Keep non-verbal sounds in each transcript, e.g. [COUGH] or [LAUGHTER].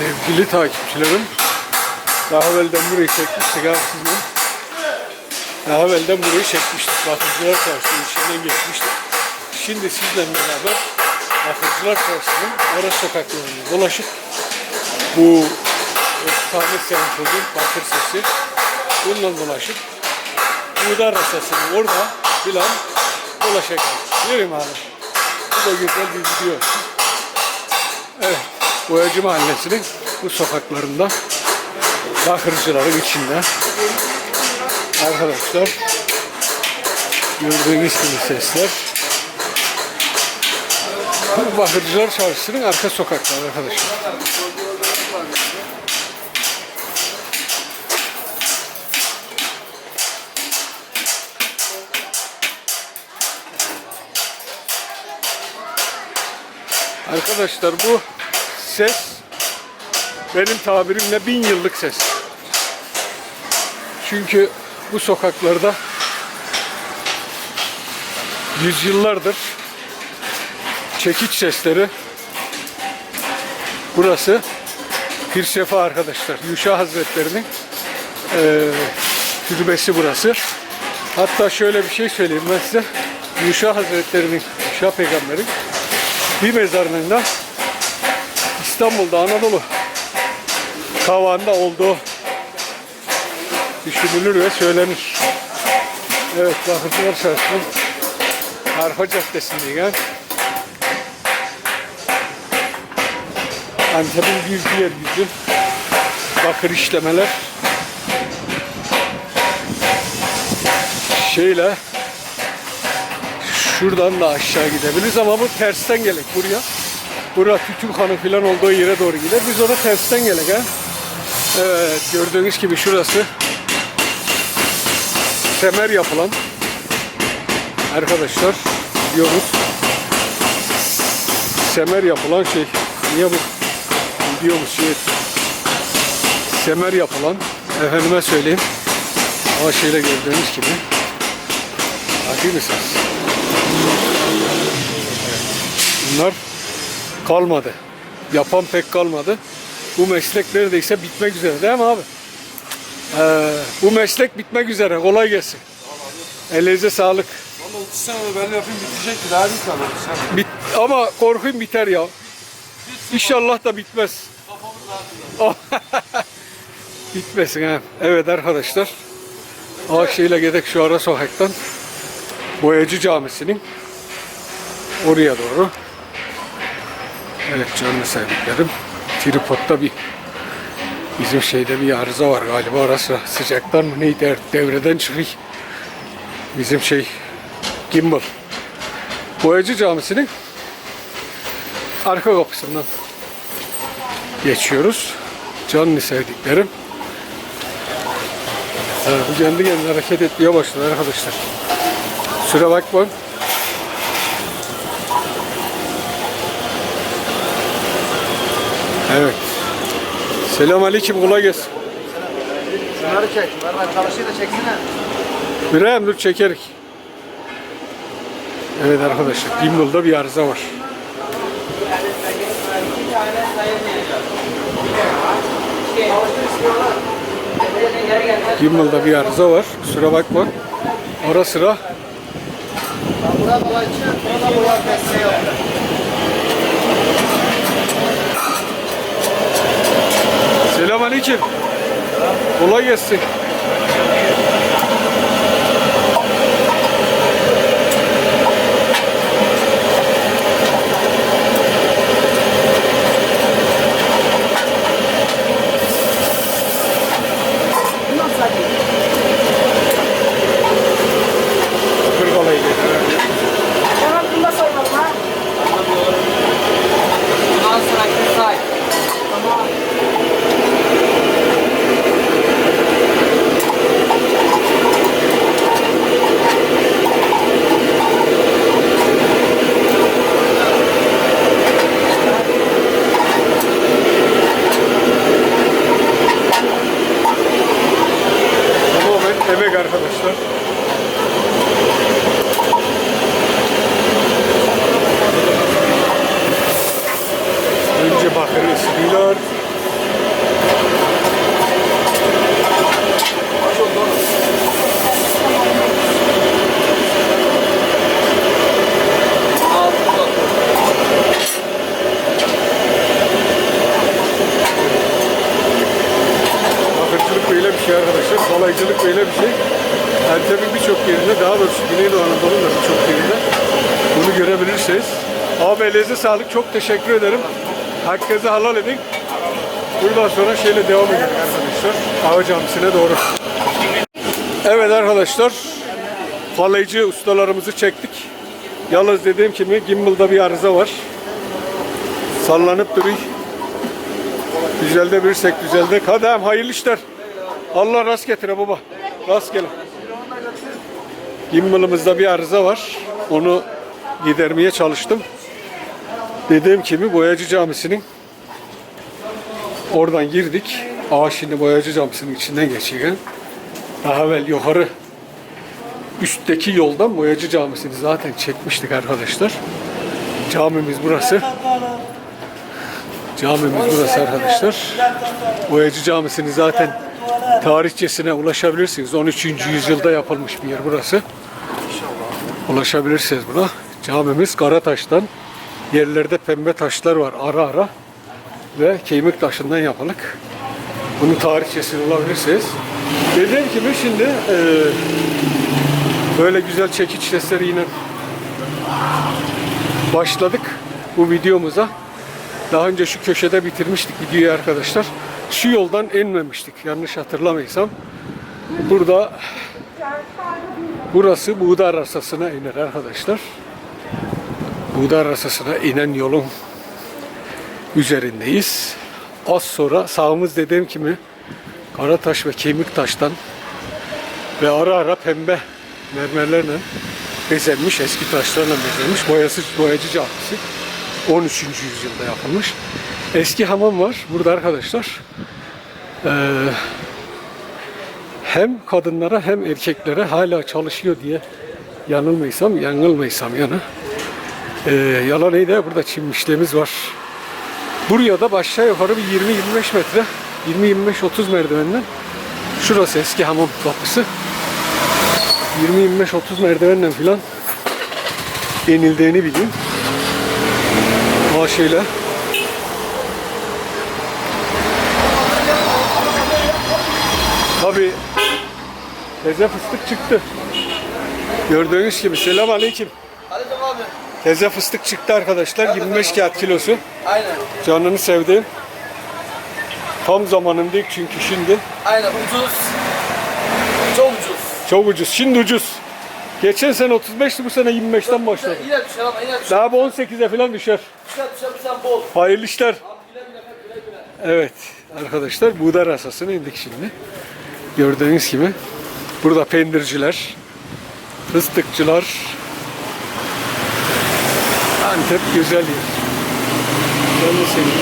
Sevgili takipçilerim, daha evvelden burayı çekmiştik abi. Daha evvelden burayı çekmiştik. Bakıcılar Çarşı'nın içinden geçmiştik. Şimdi sizle beraber Bakıcılar Çarşı'nın ara sokaklarını dolaşıp bu Tahmet Semtol'un Bakır Sesi bununla dolaşıp Buğdar Rasası'nın orada filan dolaşacağız. Yürüyün abi. Bu da güzel bir video. Evet, Boyacı Mahallesi'nin bu sokaklarında bakırcıların içinde arkadaşlar gördüğünüz gibi sesler bu Bakırcılar Çarşısı'nın arka sokakları arkadaşlar. Arkadaşlar bu ses benim tabirimle bin yıllık ses. Çünkü bu sokaklarda yüzyıllardır çekiç sesleri burası Pirsefa arkadaşlar. Yuşa Hazretleri'nin eee türbesi burası. Hatta şöyle bir şey söyleyeyim ben size. Yuşa Hazretleri'nin, Yuşa Peygamber'in bir mezarının da İstanbul'da Anadolu kavağında olduğu düşünülür ve söylenir. Evet, Bakırcılar Çarşı'nın Arpa Caddesi'ndeyiz. Antep'in bir diğer yüzü bakır işlemeler şeyle şuradan da aşağı gidebiliriz ama bu tersten gelek buraya. Bura tütün kanı falan olduğu yere doğru gider. Biz ona tersten gelek ha. Evet gördüğünüz gibi şurası semer yapılan arkadaşlar biliyoruz semer yapılan şey niye bu videomuz şey semer yapılan efendime söyleyeyim ama şeyle gördüğünüz gibi Bakayım mısınız? Bunlar kalmadı. Yapan pek kalmadı. Bu meslek neredeyse bitmek üzere değil mi abi? Ee, bu meslek bitmek üzere. Kolay gelsin. Elinize sağlık. Valla 30 sene ben yapayım bitecekti daha bir kalır. Sen Bit ama korkuyum biter ya. İnşallah da bitmez. [LAUGHS] Bitmesin ha. Evet arkadaşlar. Akşehir'le gidek şu ara sokaktan Boyacı Camisi'nin oraya doğru. Evet canlı sevdiklerim. Tripod'da bir bizim şeyde bir arıza var galiba orası sıcaktan mı neydi devreden çıkıyor. Bizim şey gimbal. Boyacı Camisi'nin arka kapısından geçiyoruz. Canlı sevdiklerim. Bu kendi kendine hareket etmeye başladı arkadaşlar. Süre bakmayın. Evet. Selam aleyküm kolay gelsin. Şunları çek. Şunları çalışıyı da çeksene. İbrahim dur çekerik. Evet arkadaşlar gimbal'da bir arıza var. Gimbal'da bir arıza var. Kusura bakma. Ara sıra Burada dolayıcı, burada boya desteği yok. Selam aleyküm. Kolay gelsin. Kırgalayı getiriyor. Hemen bunda sayalım ha. Bundan sonraki say. Tamam. Tamamen emek arkadaşlar. Önce bakır ısıtıyorlar. şey Kalaycılık böyle bir şey. Antep'in birçok yerinde daha doğrusu Güneydoğu Anadolu'nun da birçok yerinde bunu görebilirsiniz. Abi elinize sağlık. Çok teşekkür ederim. Herkese halal edin. Buradan sonra şeyle devam edelim arkadaşlar. Ağa Camisi'ne doğru. Evet arkadaşlar. Falaycı ustalarımızı çektik. Yalnız dediğim gibi gimbal'da bir arıza var. Sallanıp duruyor. Güzelde birsek güzelde. Hadi hem hayırlı işler. Allah rast getire baba. Rast gelin. Gimbal'ımızda bir arıza var. Onu gidermeye çalıştım. Dediğim gibi Boyacı Camisi'nin oradan girdik. Ağa şimdi Boyacı Camisi'nin içinden geçiyor. Daha evvel yukarı üstteki yoldan Boyacı Camisi'ni zaten çekmiştik arkadaşlar. Camimiz burası. Camimiz burası arkadaşlar. Boyacı Camisi'ni zaten tarihçesine ulaşabilirsiniz. 13. yüzyılda yapılmış bir yer burası. Ulaşabilirsiniz buna. Camimiz Karataş'tan. Yerlerde pembe taşlar var ara ara. Ve kemik taşından yapılık. Bunun tarihçesini bulabilirsiniz. Dediğim gibi şimdi eee, böyle güzel çekiç sesleriyle başladık bu videomuza. Daha önce şu köşede bitirmiştik videoyu arkadaşlar. Şu yoldan inmemiştik yanlış hatırlamaysam. Burada burası Buğda Arasası'na iner arkadaşlar. Buğda Arasası'na inen yolun üzerindeyiz. Az sonra sağımız dediğim gibi Karataş ve Kemiktaş'tan ve ara ara pembe mermerlerle bezenmiş, eski taşlarla bezenmiş boyası, boyacı camisi. 13. yüzyılda yapılmış. Eski hamam var burada arkadaşlar. Ee, hem kadınlara hem erkeklere hala çalışıyor diye yanılmaysam, yanılmaysam yani. Ee, yalan neydi? Burada çimmişliğimiz var. Buraya da aşağı yukarı bir 20-25 metre, 20-25-30 merdivenden şurası eski hamam kapısı. 20-25-30 merdivenle filan inildiğini bileyim. Maaşıyla. Tabi Teze fıstık çıktı. Gördüğünüz gibi selam aleyküm. Aleyküm abi. Teze fıstık çıktı arkadaşlar. 25 kağıt kilosu. Aynen. Canını sevdiğim. Tam zamanındayız çünkü şimdi. Aynen ucuz. Çok ucuz. Çok ucuz. Şimdi ucuz. Geçen sene 35'ti bu sene 25'ten başladı. Yine düşer ama yine düşer. Daha bu 18'e falan düşer. Düşer düşer düşer bol. Hayırlı işler. Evet arkadaşlar buğday rasasına indik şimdi. Gördüğünüz gibi burada pendirciler, fıstıkçılar, Antep güzel yer.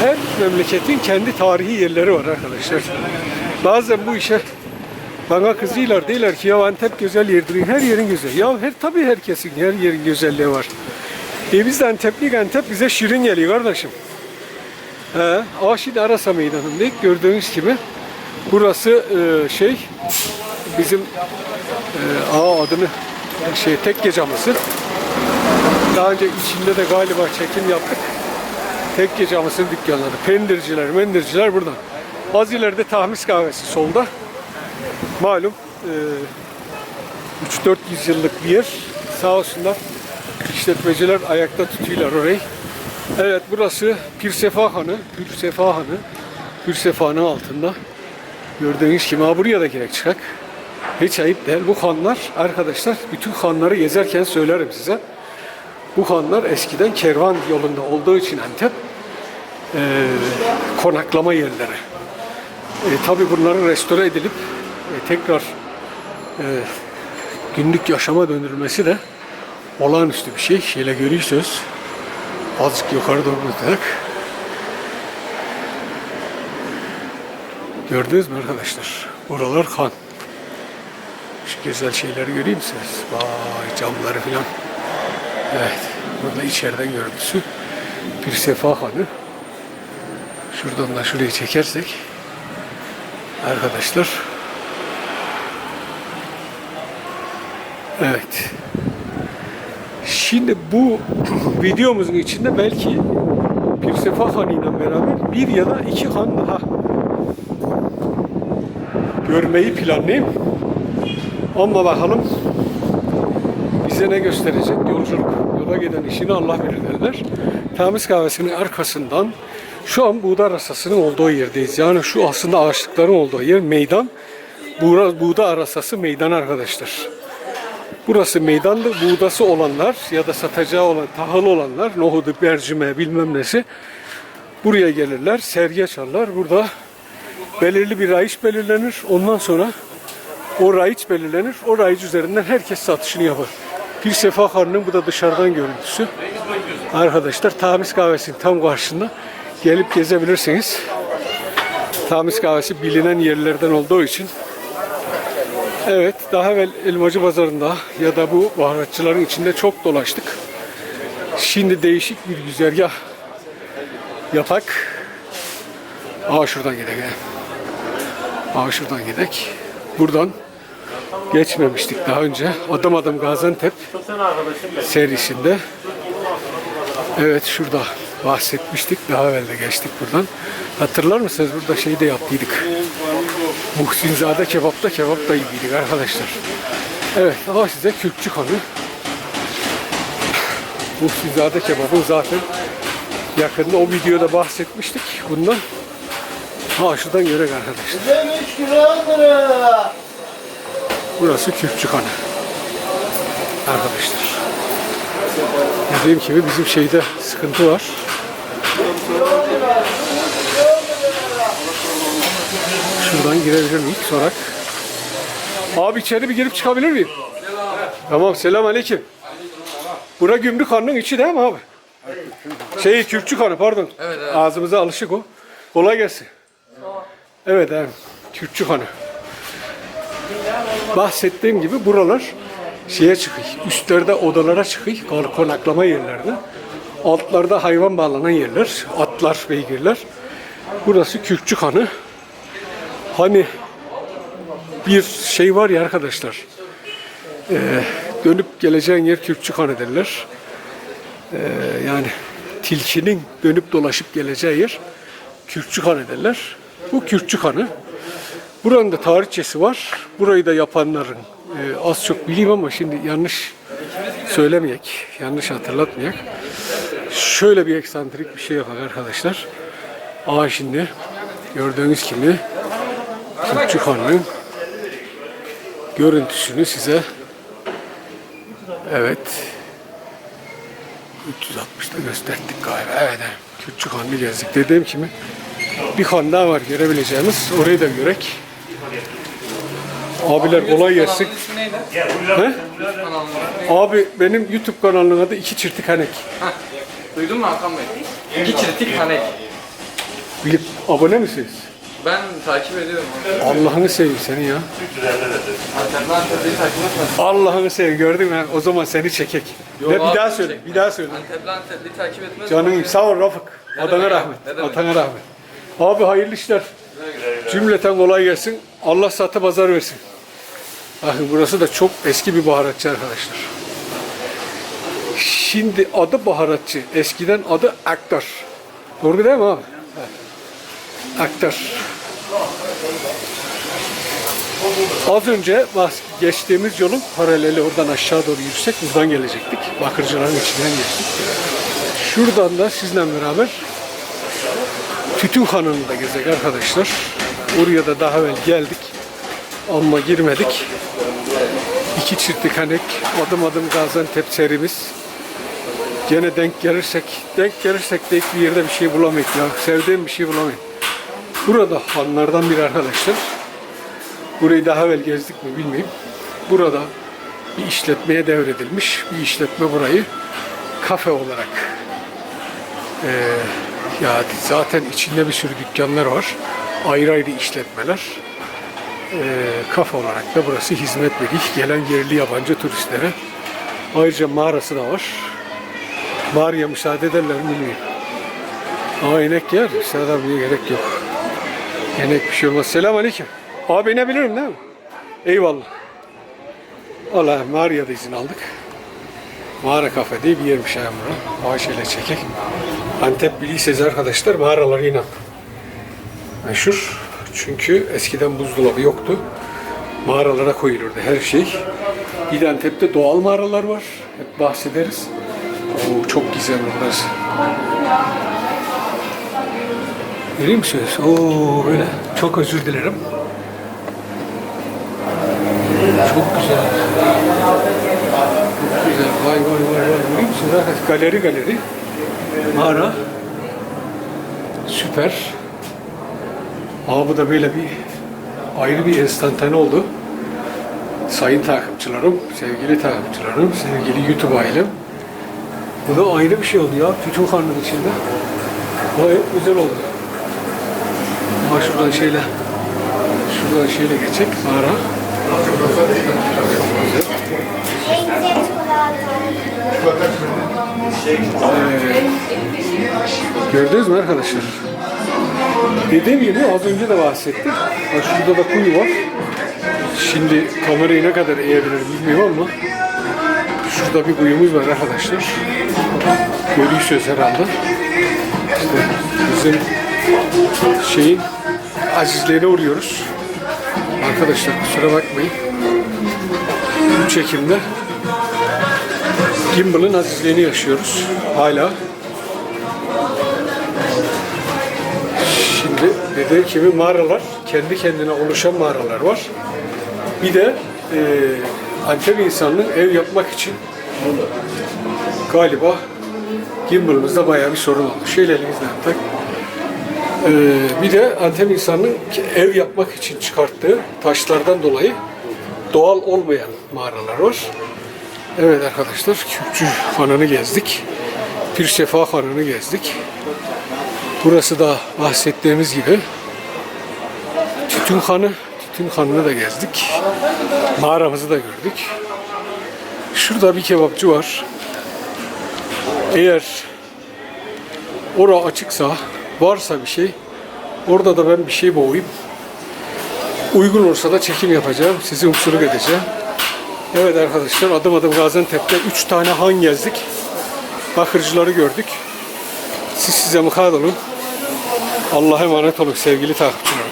Her memleketin kendi tarihi yerleri var arkadaşlar. Bazen bu işe bana kızıyorlar diyorlar ki ya Antep güzel yerdir. Her yerin güzel. Ya her tabii herkesin her yerin güzelliği var. E biz de Anteplik Antep bize şirin geliyor kardeşim. He, Aşid Arasa Meydanı'ndayız. Gördüğünüz gibi burası e, şey bizim e, ağa adını şey tekke camısı. Daha önce içinde de galiba çekim yaptık. Tekke camısının dükkanları. Pendirciler, mendirciler buradan. Az ileride tahmis kahvesi solda. Malum e, 3-4 yüzyıllık bir yer. Sağ olsunlar işletmeciler ayakta tutuyorlar orayı. Evet burası Pirsefa Hanı. Pirsefa Hanı. Pirsefa'nın altında. Gördüğünüz gibi ha buraya da gerek çıkak. Hiç ayıp değil. Bu hanlar arkadaşlar bütün hanları gezerken söylerim size. Bu hanlar eskiden kervan yolunda olduğu için Antep eee, konaklama yerleri. E, tabii bunların restore edilip e, tekrar e, günlük yaşama döndürülmesi de olağanüstü bir şey. Şeyle görüyorsunuz. Azıcık yukarı doğru tutarak. Gördünüz mü arkadaşlar? Buralar kan. Şu güzel şeyleri göreyim misiniz? Vay camları filan. Evet. Burada içeriden görüntüsü. Bir sefa hanı. Şuradan da şurayı çekersek arkadaşlar Evet. Şimdi bu [CLEARS THROAT] videomuzun içinde belki bir sefa Han ile beraber bir ya da iki han daha görmeyi planlayayım. Ama bakalım bize ne gösterecek yolculuk. Yola giden işini Allah bilir derler. Temiz kahvesinin arkasından şu an buğda arasasının olduğu yerdeyiz. Yani şu aslında ağaçlıkların olduğu yer meydan. Buğda arasası meydan arkadaşlar. Burası meydandı. Buğdası olanlar ya da satacağı olan, tahıl olanlar, nohudu, mercimeği bilmem nesi buraya gelirler, sergi açarlar. Burada belirli bir rayiç belirlenir. Ondan sonra o rayiç belirlenir. O rayiç üzerinden herkes satışını yapar. Bir sefa karnının bu da dışarıdan görüntüsü. Arkadaşlar Tamiz Kahvesi'nin tam karşısında gelip gezebilirsiniz. Tamiz Kahvesi bilinen yerlerden olduğu için Evet, daha evvel Elmacı Pazarı'nda ya da bu baharatçıların içinde çok dolaştık. Şimdi değişik bir güzergah yapak. Aa şuradan gidelim. Aa şuradan gidelim. Buradan geçmemiştik daha önce. Adım adım Gaziantep serisinde. Evet şurada bahsetmiştik. Daha evvel de geçtik buradan. Hatırlar mısınız? Burada şeyi de yaptıydık. Muhsinzade kebapta kebap da iyiydik arkadaşlar. Evet ama size Kürkçü kanı. Muhsinzade kebabın zaten yakında o videoda bahsetmiştik bundan. Ha şuradan görek arkadaşlar. Bizim 3 kilodur. Burası Kürkçü kanı. Arkadaşlar. Dediğim gibi bizim şeyde sıkıntı var. Şuradan girebilir miyiz? Sorak. Abi içeri bir girip çıkabilir miyim? Tamam selam aleyküm. Bura gümrük hanının içi değil mi abi? Şey Kürkçü kanı pardon. Ağzımıza alışık o. Kolay gelsin. Evet evet. Kürkçü kanı. Bahsettiğim gibi buralar şeye çıkıyor. Üstlerde odalara çıkıyor. kon- Konaklama yerlerde. Altlarda hayvan bağlanan yerler. Atlar, beygirler. Burası Kürkçü Hanı. Hani bir şey var ya arkadaşlar. Ee, dönüp geleceğin yer Kürkçü Hanı derler. Ee, yani tilkinin dönüp dolaşıp geleceği yer Kürkçü Hanı derler. Bu Kürkçü Hanı. Buranın da tarihçesi var. Burayı da yapanların e, az çok bileyim ama şimdi yanlış söylemeyek, yanlış hatırlatmayak. Şöyle bir eksantrik bir şey yok arkadaşlar. Aa şimdi gördüğünüz gibi Kürtçü Han'ın görüntüsünü size evet 360'da gösterdik galiba. Evet, evet. Kürtçü Han'ı gezdik. Dediğim gibi bir kan daha var görebileceğimiz. Orayı da görek. Abiler kolay gelsin. He? Abi benim YouTube kanalının adı İki Çirtik Hanek. Duydun mu Hakan Bey? İki kritik hanek. Bilip abone misiniz? Ben takip ediyorum. Allah'ını seveyim seni ya. Allah'ını seveyim gördün mü? O zaman seni çekek. Ne bir daha söyle, bir daha söyle. Antep'ten Antep'i takip etmez. Canım sağ ol Rafık. Demek rahmet. Atana rahmet. Abi hayırlı işler. Cümleten kolay gelsin. Allah satı pazar versin. Bakın burası da çok eski bir baharatçı arkadaşlar. Şimdi adı baharatçı. Eskiden adı Aktar. Doğru değil mi abi? Aktar. Az önce geçtiğimiz yolun paraleli oradan aşağı doğru yürüsek buradan gelecektik. Bakırcıların içinden geçtik. Şuradan da sizle beraber Tütün Hanı'nı da gezecek arkadaşlar. Oraya da daha evvel geldik. Ama girmedik. İki çiftlik hanek, adım adım Gaziantep serimiz. Gene denk gelirsek, denk gelirsek de hiçbir yerde bir şey bulamayız ya. Sevdiğim bir şey bulamayız. Burada hanlardan biri arkadaşlar. Burayı daha evvel gezdik mi bilmiyorum. Burada bir işletmeye devredilmiş. Bir işletme burayı kafe olarak ya zaten içinde bir sürü dükkanlar var. Ayrı ayrı işletmeler. Ee, kafe olarak da burası hizmet veriyor. Gelen yerli yabancı turistlere. Ayrıca mağarası da var. Mağaraya müsaade ederler mi bilmiyorum. Aa inek yer. Müsaade almaya gerek yok. İnek bir şey olmaz. Selam aleyküm. Abi inebilirim değil mi? Eyvallah. Valla mağaraya da izin aldık. Mağara kafe diye bir yermiş yani bura. Ayşe'yle çekek. Antep biliyseniz arkadaşlar mağaraları inan. Meşhur. Çünkü eskiden buzdolabı yoktu. Mağaralara koyulurdu her şey. Bir de doğal mağaralar var. Hep bahsederiz. Oo, çok güzel burası. Görüyor musunuz? Oo böyle. Çok özür dilerim. Çok güzel. Çok güzel. Vay vay vay vay. Görüyor musunuz? Galeri galeri. Mağara. Süper. Ama bu da böyle bir ayrı bir enstantane oldu. Sayın takipçilerim, sevgili takipçilerim, sevgili YouTube ailem. Bu da ayrı bir şey oldu ya. Tütün karnının içinde. Gayet güzel oldu. Ama şuradan şeyle şuradan şeyle geçecek mağara. Evet. Gördünüz mü arkadaşlar? Dediğim gibi az önce de bahsettim. Bak şurada da kuyu var. Şimdi kamerayı ne kadar eğebilirim bilmiyorum ama şurada bir kuyumuz var arkadaşlar. Görüyorsunuz herhalde. İşte bizim şeyin azizliğine uğruyoruz. Arkadaşlar kusura bakmayın. Bu çekimde Gimbal'ın azizliğini yaşıyoruz. Hala. Şimdi dediğim gibi mağaralar, kendi kendine oluşan mağaralar var. Bir de e, Antep insanının ev yapmak için galiba gimbal'ımızda bayağı bir sorun oldu. Şöyle elimizden tak. E, bir de Antep insanının ev yapmak için çıkarttığı taşlardan dolayı doğal olmayan mağaralar var. Evet arkadaşlar, Kürkçü Hanı'nı gezdik. Pir Sefa Hanı'nı gezdik. Burası da bahsettiğimiz gibi Tütün Hanı, Tütün Hanı'nı da gezdik. Mağaramızı da gördük. Şurada bir kebapçı var. Eğer ora açıksa, varsa bir şey, orada da ben bir şey boğayım. Uygun olursa da çekim yapacağım. Sizi umsurluk edeceğim. Evet arkadaşlar adım adım Gaziantep'te 3 tane han gezdik. Bakırcıları gördük. Siz size mukayyet olun. Allah'a emanet olun sevgili takipçilerim.